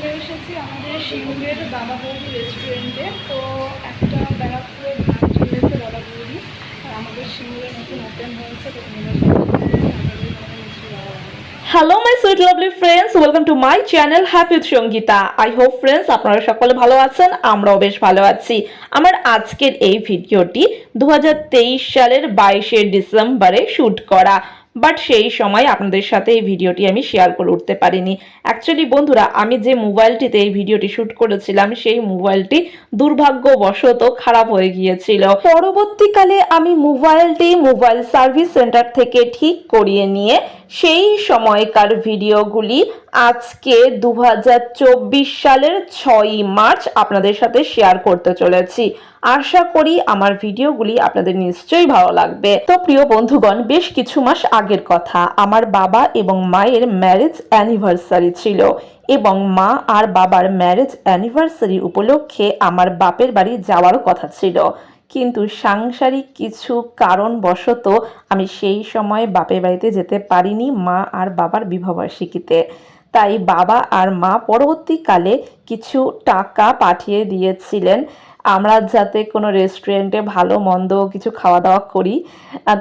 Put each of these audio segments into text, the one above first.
চলে এসেছি আমাদের শিমুলের দাদা বৌদি রেস্টুরেন্টে তো একটা ব্যারাকপুরে ভাড়া চলেছে দাদা বৌদি আর আমাদের শিমুলে নতুন ওপেন হয়েছে, তো বাবা। Hello my sweet lovely friends welcome to my channel happy with Sangeeta I hope friends আপনারা সকলে ভালো আছেন, আমরাও বেশ ভালো আছি। আমার আজকের এই ভিডিওটি দু হাজার তেইশ সালের বাইশে ডিসেম্বরে শ্যুট করা। বাট সেই সময় আপনাদের সাথে এই ভিডিওটি আমি শেয়ার করে উঠতে পারিনি। অ্যাকচুয়ালি বন্ধুরা, আমি যে মোবাইলটিতে এই ভিডিওটি শ্যুট করেছিলাম, সেই মোবাইলটি দুর্ভাগ্যবশত খারাপ হয়ে গিয়েছিল। পরবর্তীকালে আমি মোবাইলটি মোবাইল সার্ভিস সেন্টার থেকে ঠিক করিয়ে নিয়ে সেই সময়কার ভিডিওগুলি আজকে দু হাজার চব্বিশ সালের ছয়ই মার্চ আপনাদের সাথে শেয়ার করতে চলেছি। আশা করি আমার ভিডিওগুলি আপনাদের নিশ্চয়ই ভালো লাগবে। তো প্রিয় বন্ধুগণ, বেশ কিছু মাস আগের কথা। আমার বাবা এবং মায়ের ম্যারেজ অ্যানিভার্সারি ছিল এবং মা আর বাবার ম্যারেজ অ্যানিভার্সারি উপলক্ষে আমার বাপের বাড়ি যাওয়ার কথা ছিল। কিন্তু সাংসারিক কিছু কারণবশত আমি সেই সময় বাপের বাড়িতে যেতে পারিনি মা আর বাবার বিবাহবার্ষিকীতে তাই বাবা আর মা পরবর্তীকালে কিছু টাকা পাঠিয়ে দিয়েছিলেন। আমরা যাতে কোনো রেস্টুরেন্টে ভালো, মন্দ কিছু খাওয়া দাওয়া করি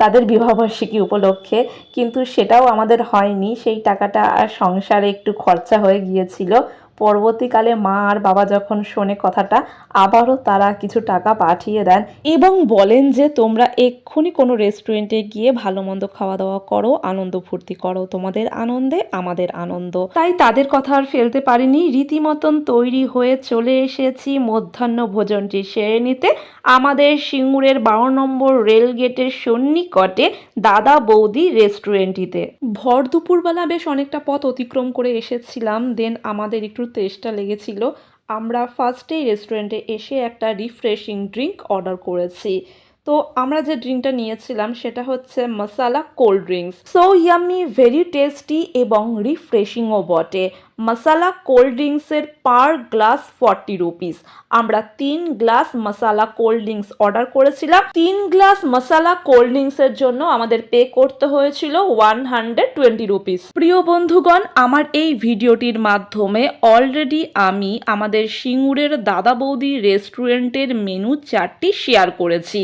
তাদের বিবাহবার্ষিকী উপলক্ষে। কিন্তু সেটাও আমাদের হয়নি। সেই টাকাটা সংসারে একটু খরচা হয়ে গিয়েছিল। পরবর্তীকালে মা আর বাবা যখন শোনে কথাটা, আবারও তারা কিছু টাকা পাঠিয়ে দেন এবং বলেন যে, তোমরা এক্ষুনি কোনো রেস্টুরেন্টে গিয়ে ভালো মন্দ খাওয়া দাওয়া করো, আনন্দ ফুর্তি করো। তোমাদের আনন্দে আমাদের আনন্দ। তাই তাদের কথা আর ফেলতে পারিনি। রীতিমতন তৈরি হয়ে চলে এসেছি মধ্যাহ্ন ভোজনটি সেরে নিতে। আমাদের সিঙ্গুরের বারো নম্বর রেল গেটের সন্নিকটে দাদা বৌদি রেস্টুরেন্টটিতে ভর দুপুরবেলা বেশ অনেকটা পথ অতিক্রম করে এসেছিলাম। দেন আমাদের একটু তেষ্টা লেগেছিল। আমরা ফার্স্টেই রেস্টুরেন্টে এসে একটা রিফ্রেশিং ড্রিঙ্ক অর্ডার করেছি। তো আমরা যে ড্রিঙ্কটা নিয়েছিলাম, সেটা হচ্ছে masala cold drinks so yummy very tasty এবং রিফ্রেশিংও বটে। মশালা কোল্ড ড্রিঙ্কসের পার গ্লাস ফর্টি রুপিস আমরা তিন glass masala cold drinks order করেছিলাম। তিন গ্লাস মশালা কোল্ড ড্রিঙ্কসের জন্য আমাদের পে করতে হয়েছিল ওয়ান হান্ড্রেড টোয়েন্টি রুপিস প্রিয় বন্ধুগণ, আমার এই ভিডিওটির মাধ্যমে অলরেডি আমি আমাদের সিঙ্গুরের দাদা বৌদি রেস্টুরেন্টের মেনু চারটি শেয়ার করেছি।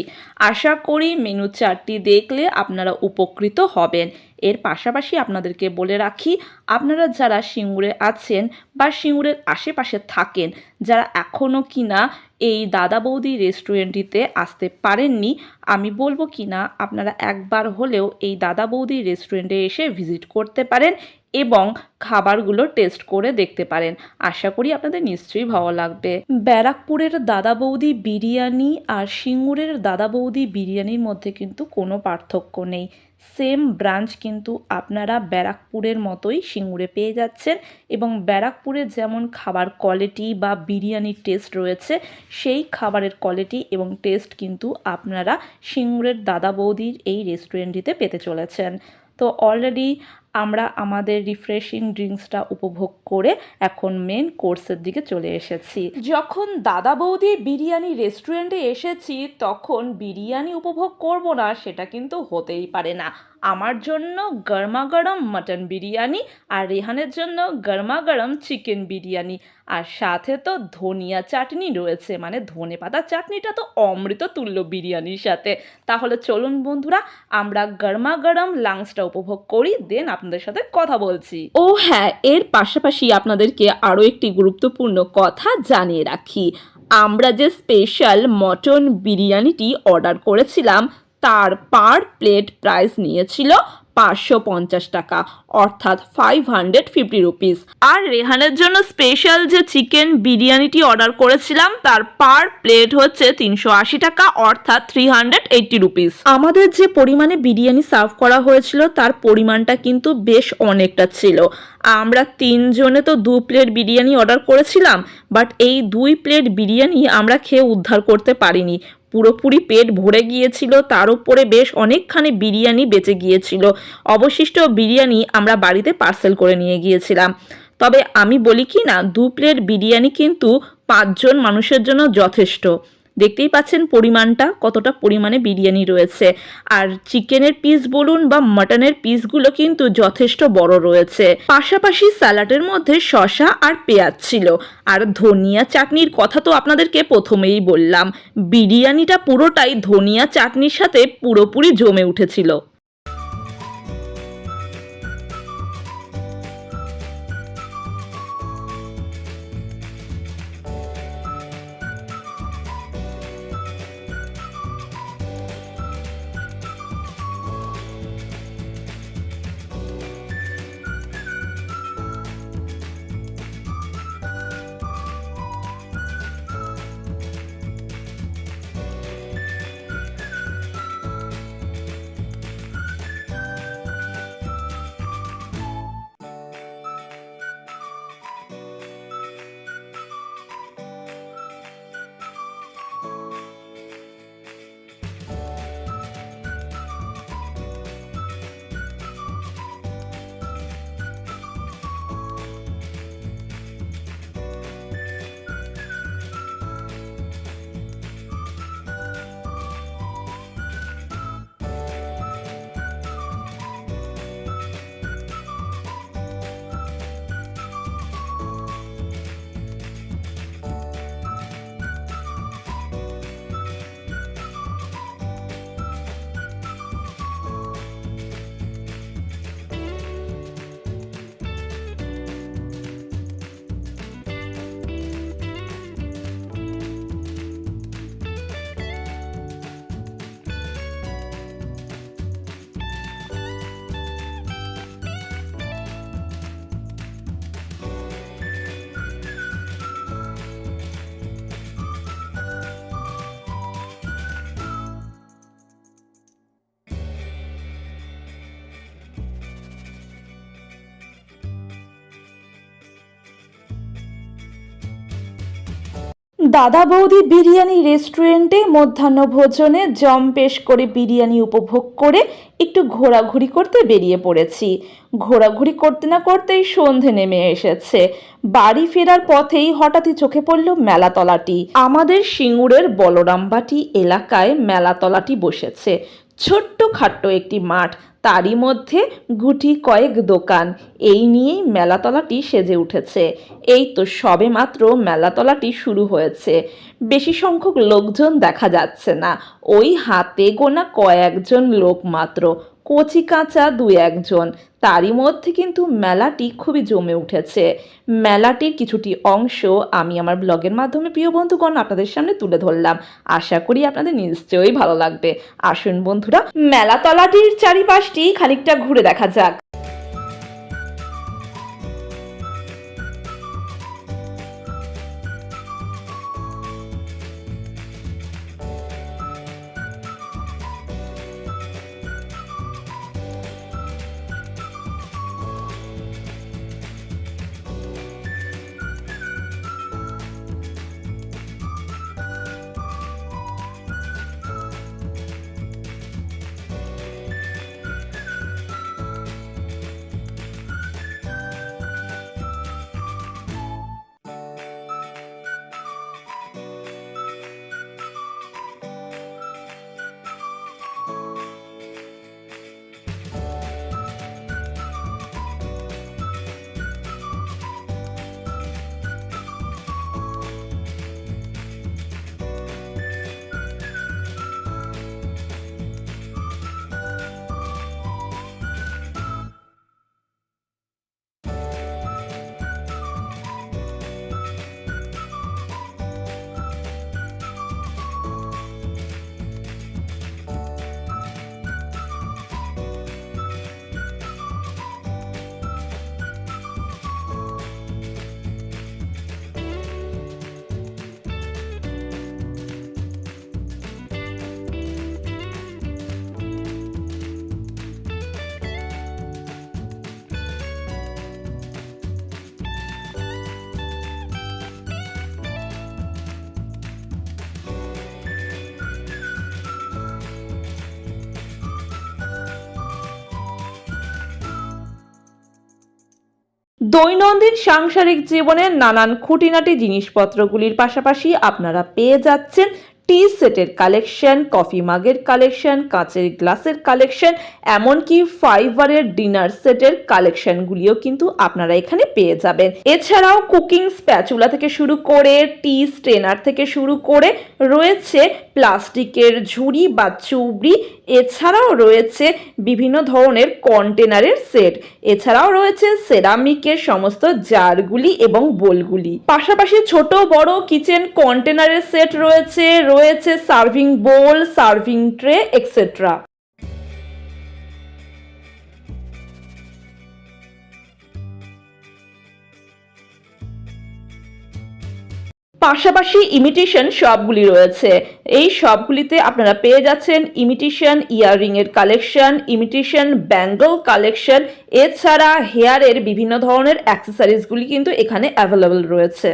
আশা করি মেনু চারটি দেখলে আপনারা উপকৃত হবেন। এর পাশাপাশি আপনাদেরকে বলে রাখি, আপনারা যারা সিঙ্গুরে আছেন বা সিঙ্গুরের আশেপাশে থাকেন, যারা এখনও কিনা এই দাদা বৌদি রেস্টুরেন্টটিতে আসতে পারেননি, আমি বলব কিনা, আপনারা একবার হলেও এই দাদা বৌদি রেস্টুরেন্টে এসে ভিজিট করতে পারেন এবং খাবারগুলো টেস্ট করে দেখতে পারেন। আশা করি আপনাদের নিশ্চয়ই ভালো লাগবে। ব্যারাকপুরের দাদা বৌদি বিরিয়ানি আর সিঙ্গুরের দাদা বৌদি বিরিয়ানির মধ্যে কিন্তু কোনো পার্থক্য নেই। সেম ব্রাঞ্চ কিন্তু আপনারা ব্যারাকপুরের মতোই সিঙ্গুরে পেয়ে যাচ্ছেন এবং ব্যারাকপুরে যেমন খাবার কোয়ালিটি বা বিরিয়ানির টেস্ট রয়েছে, সেই খাবারের কোয়ালিটি এবং টেস্ট কিন্তু আপনারা সিঙ্গুরের দাদা বৌদির এই রেস্টুরেন্টটিতে পেতে চলেছেন। তো অলরেডি আমরা আমাদের রিফ্রেশিং ড্রিঙ্কসটা উপভোগ করে এখন মেন কোর্সের দিকে চলে এসেছি। যখন দাদা বৌদি বিরিয়ানি রেস্টুরেন্টে এসেছি, তখন বিরিয়ানি উপভোগ করব না সেটা কিন্তু হতেই পারে না। আমার জন্য গরমা গরম মাটন বিরিয়ানি আর রেহানের জন্য গরমা গরম চিকেন বিরিয়ানি। আর সাথে তো ধনিয়া চাটনি রয়েছে মানে ধনে পাতা চাটনিটা তো অমৃত তুল্য বিরিয়ানির সাথে। তাহলে চলুন বন্ধুরা, আমরা গরমা গরম লাঞ্চটা উপভোগ করি দেন আপনাদের সাথে কথা বলছি। ও হ্যাঁ এর পাশাপাশি আপনাদেরকে আরও একটি গুরুত্বপূর্ণ কথা জানিয়ে রাখি। আমরা যে স্পেশাল মটন বিরিয়ানিটি অর্ডার করেছিলাম, তার পার প্লেট প্রাইস নিয়েছিল পাঁচশো পঞ্চাশ টাকা, অর্থাৎ ফাইভ হান্ড্রেড ফিফটি রুপিস আর রেহানের জন্য স্পেশাল যে চিকেন বিরিয়ানিটি অর্ডার করেছিলাম, তার পার প্লেট হচ্ছে তিনশো আশি টাকা, অর্থাৎ থ্রি হান্ড্রেড এইটটি রুপিস আমাদের যে পরিমাণে বিরিয়ানি সার্ভ করা হয়েছিল, তার পরিমাণটা কিন্তু বেশ অনেকটা ছিল। আমরা তিনজনে তো দু প্লেট বিরিয়ানি অর্ডার করেছিলাম বাট এই দুই প্লেট বিরিয়ানি আমরা খেয়ে উদ্ধার করতে পারিনি। পুরোপুরি পেট ভরে গিয়েছিল, তার উপরে বেশ অনেকখানি বিরিয়ানি বেঁচে গিয়েছিল। অবশিষ্ট বিরিয়ানি আমরা বাড়িতে পার্সেল করে নিয়ে গিয়েছিলাম। তবে আমি বলি কি না, দু প্লেট বিরিয়ানি কিন্তু পাঁচজন মানুষের জন্য যথেষ্ট। দেখতেই পাচ্ছেন পরিমাণটা, কতটা পরিমাণে বিরিয়ানি রয়েছে। আর চিকেনের পিস বলুন বা মাটনের পিসগুলো কিন্তু যথেষ্ট বড় রয়েছে। পাশাপাশি স্যালাডের মধ্যে শশা আর পেঁয়াজ ছিল। আর ধনিয়া চাটনির কথা তো আপনাদেরকে প্রথমেই বললাম। বিরিয়ানিটা পুরোটাই ধনিয়া চাটনির সাথে পুরোপুরি জমে উঠেছিল। দাদা বৌদি বিরিয়ানি রেস্টুরেন্টে মধ্যাহ্ন ভোজনে জম্পেশ করে বিরিয়ানি উপভোগ করে একটু ঘোরাঘুরি করতে বেরিয়ে পড়েছি। ঘোরাঘুরি করতে না করতেই সন্ধে নেমে এসেছে। বাড়ি ফেরার পথেই হঠাৎই চোখে পড়ল মেলাতলাটি। আমাদের সিঙ্গুরের বলরামবাটি এলাকায় মেলাতলাটি বসেছে। ছোট্ট খাট্ট একটি মাঠ, তারই মধ্যে গুটি কয়েক দোকান। এই নিয়েই মেলাতলাটি সেজে উঠেছে। এই তো সবে মাত্র মেলাতলাটি শুরু হয়েছে। বেশি সংখ্যক লোকজন দেখা যাচ্ছে না। ওই হাতে গোনা কয়েকজন লোক মাত্র। কচি কাঁচা দু একজন। তারই মধ্যে কিন্তু মেলাটি খুবই জমে উঠেছে। মেলাটির কিছুটি অংশ আমি আমার ব্লগের মাধ্যমে প্রিয় বন্ধুগণ আপনাদের সামনে তুলে ধরলাম। আশা করি আপনাদের নিশ্চয়ই ভালো লাগবে। আসুন বন্ধুরা, মেলাতলাটির চারিপাশটি খানিকটা ঘুরে দেখা যাক। দৈনন্দিন সাংসারিক জীবনের নানান খুঁটিনাটি জিনিসপত্রগুলির পাশাপাশি আপনারা পেয়ে যাচ্ছেন টি সেটের কালেকশন, কফি মাগের কালেকশন, কাঁচের গ্লাসের কালেকশন, এমনকি ফাইবারের ডিনার সেটের কালেকশনগুলিও কিন্তু আপনারা এখানে পেয়ে যাবেন। এছাড়াও কুকিং স্প্যাচুলা থেকে শুরু করে, টি স্ট্রেনার থেকে শুরু করে রয়েছে প্লাস্টিকের ঝুড়ি বা চুবড়ি, এছাড়াও রয়েছে বিভিন্ন ধরনের কন্টেনারের সেট। এছাড়াও রয়েছে সেরামিকের সমস্ত জারগুলি এবং বোলগুলি। পাশাপাশি ছোট বড় কিচেন কন্টেনারের সেট রয়েছে রয়েছে serving bowl, serving tray etcetera পাশাপাশি ইমিটেশন শপগুলি রয়েছে। এই শপগুলিতে আপনারা পেয়ে যাচ্ছেন ইমিটেশন ইয়াররিং এর কালেকশন ইমিটেশন ব্যাঙ্গল কালেকশন এছাড়া হেয়ারের বিভিন্ন ধরনের অ্যাক্সেসরিজগুলি কিন্তু এখানে অ্যাভেলেবল রয়েছে।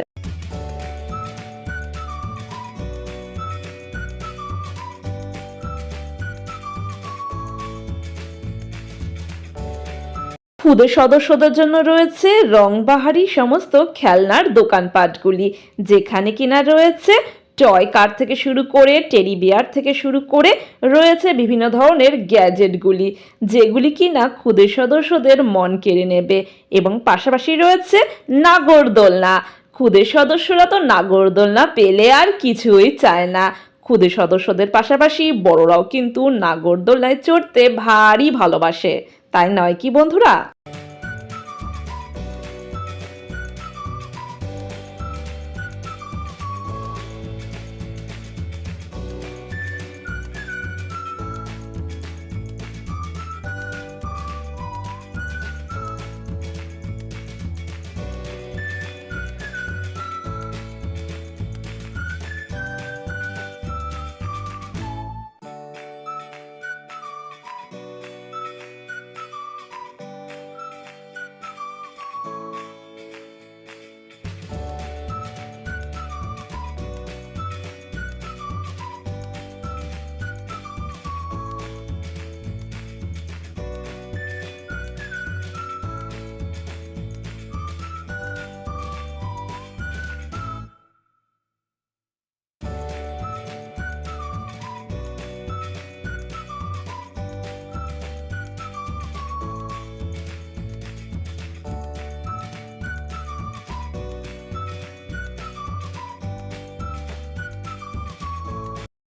খুদে সদস্যদের জন্য রয়েছে রংবাহারি সমস্ত খেলনার দোকানপাটগুলি। যেখানে কিনা রয়েছে টয় কার থেকে শুরু করে, টেডি বিয়ার থেকে শুরু করে রয়েছে বিভিন্ন ধরনের গ্যাজেটগুলি, যেগুলি কিনা খুদে সদস্যদের মন কেড়ে নেবে এবং পাশাপাশি রয়েছে নাগরদোলনা খুদে সদস্যরা তো নাগরদোলনা পেলে আর কিছুই চায় না। খুদে সদস্যদের পাশাপাশি বড়রাও কিন্তু নাগরদোলনায় চড়তে ভারী ভালোবাসে। তাই নয় কি বন্ধুরা?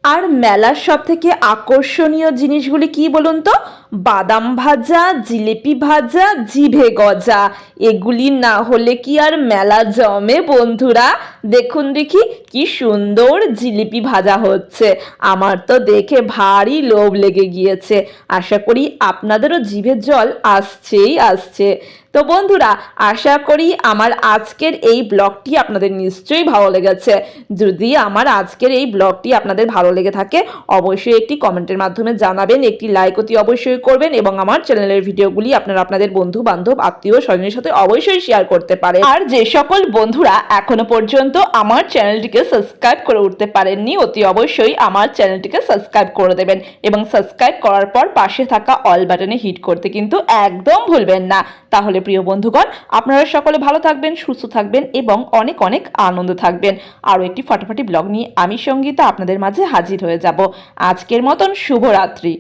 আর মেলার সব থেকে আকর্ষণীয় জিনিসগুলি কি বলুন তো? বাদাম ভাজা, জিলিপি ভাজা, জিভে গজা। এগুলি না হলে কি আর মেলা জমে বন্ধুরা? দেখুন দেখি কি সুন্দর জিলিপি ভাজা হচ্ছে। আমার তো দেখে ভারী লোভ লেগে গিয়েছে। আশা করি আপনাদেরও জিভের জল আসছেই আসছে। তো বন্ধুরা, আশা করি আমার আজকের এই ব্লগটি আপনাদের নিশ্চয়ই ভালো লেগেছে। যদি আমার আজকের এই ব্লগটি আপনাদের ভালো লেগে থাকে, অবশ্যই একটি কমেন্টের মাধ্যমে জানাবেন, একটি লাইক অতি অবশ্যই করবেন এবং আমার চ্যানেলের ভিডিওগুলি আপনারা আপনাদের বন্ধু বান্ধব আত্মীয় স্বজনের সাথে অবশ্যই শেয়ার করতে পারে আর যে সকল বন্ধুরা এখনও পর্যন্ত আমার চ্যানেলটিকে সাবস্ক্রাইব করে উঠতে পারেননি, অতি অবশ্যই আমার চ্যানেলটিকে সাবস্ক্রাইব করে দেবেন এবং সাবস্ক্রাইব করার পর পাশে থাকা অল বাটনে হিট করতে কিন্তু একদম ভুলবেন না। তাহলে প্রিয় বন্ধুগণ, আপনারা সকলে ভালো থাকবেন, সুস্থ থাকবেন এবং অনেক অনেক আনন্দ থাকবেন। আরও একটি ফাটাফাটি ব্লগ নিয়ে আমি সঙ্গীতা আপনাদের মাঝে হাজির হয়ে যাব। আজকের মতন শুভরাত্রি।